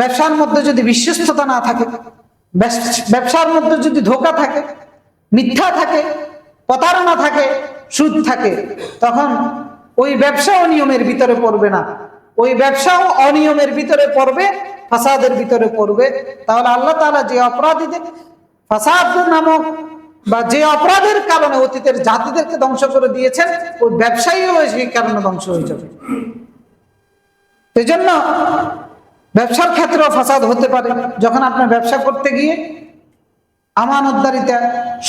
ব্যবসার মধ্যে যদি বিশ্বস্ততা না থাকে ব্যবসার মধ্যে যদি ধোকা থাকে, মিথ্যা থাকে, প্রতারণা থাকে, সুদ থাকে, তখন ওই ব্যবসা অনিয়মের ভিতরে পড়বে না। ওই ব্যবসাও অনিয়মের ভিতরে পড়বে, ফাসাদের ভিতরে পড়বে। তাহলে আল্লাহ তালা যে অপরাধীদের, ফাসাদ নামক বা যে অপরাধের কারণে অতীতের জাতিদেরকে ধ্বংস করে দিয়েছেন, ওই ব্যবসায়ীও সেই কারণে ধ্বংস হয়ে যাবে। এই জন্য ব্যবসার ক্ষেত্রেও ফাসাদ হতে পারে। যখন আপনার ব্যবসা করতে গিয়ে আমানতদারিতা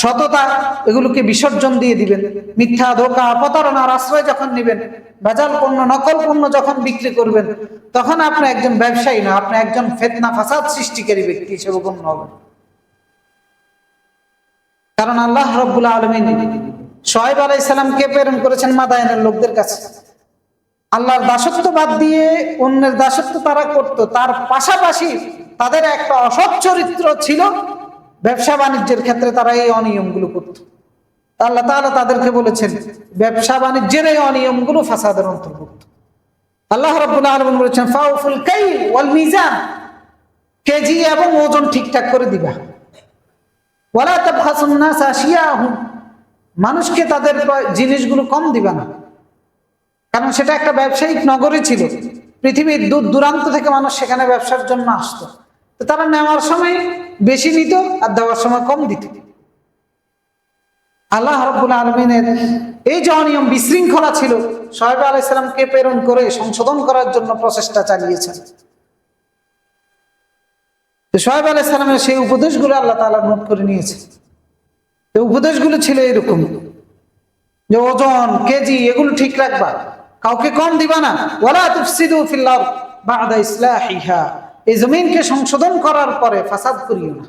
সততা, এগুলোকে বিসর্জন দিয়ে দিবেন। মিথ্যা, ধোকা প্রতারণার আশ্রয় যখন নেবেন, ভেজাল পণ্য, নকল পণ্য যখন বিক্রি করবেন, তখন আপনি একজন ব্যবসায়ী না, আপনি একজন ফেতনা, ফাসাদ সৃষ্টিকারী ব্যক্তি হিসেবে গণ্য হবেন। কারণ আল্লাহ রব্বুল আলমিন সোহেব আলাইসাল্লামকে প্রেরণ করেছেন মাদায়নের লোকদের কাছে। আল্লাহর দাসত্ব বাদ দিয়ে অন্যের দাসত্ব তারা করত। তার পাশাপাশি তাদের একটা অসৎ চরিত্র ছিল, ব্যবসা বাণিজ্যের ক্ষেত্রে তারা এই অনিয়মগুলো করত। আল্লাহ তাআলা তাদেরকে বলেছেন, ব্যবসা বাণিজ্যের এই অনিয়মগুলো ফাসাদের অন্তর্ভুক্ত। আল্লাহ রাব্বুল আলামিন বলেছেন, ফাউফুল কাইল ওয়াল মিজান কেজি এবং ওজন ঠিকঠাক করে দিবা। ওয়ালা তাবখাসুন নাস আশিয়াহুম মানুষকে তাদের জিনিসগুলো কম দিবা না। কারণ সেটা একটা ব্যবসায়িক নগরী ছিল। পৃথিবীর দূর দূরান্ত থেকে মানুষ সেখানে ব্যবসার জন্য আসতো। তো তারা নেওয়ার সময় বেশি নিত আর দেওয়ার সময় কম দিত। আল্লাহ রব্বুল আলমিনের এই যে অনিয়ম বিশৃঙ্খলা ছিল সোহেব আলাইসালামকে প্রেরণ করে সংশোধন করার জন্য প্রচেষ্টা চালিয়েছেন। সোহেব আলাইসালামের সেই উপদেশগুলো আল্লাহ তাআলা নোট করে নিয়েছে উপদেশগুলো ছিল এরকম, যে ওজন, কেজি, এগুলো ঠিক রাখবা। কাউকে কম দিবা না। ওলা তুফসিদু ফিল্লাহ বাদা ইসলাহিহা। এই জমিনকে সংশোধন করার পরে ফাসাদ করিও না।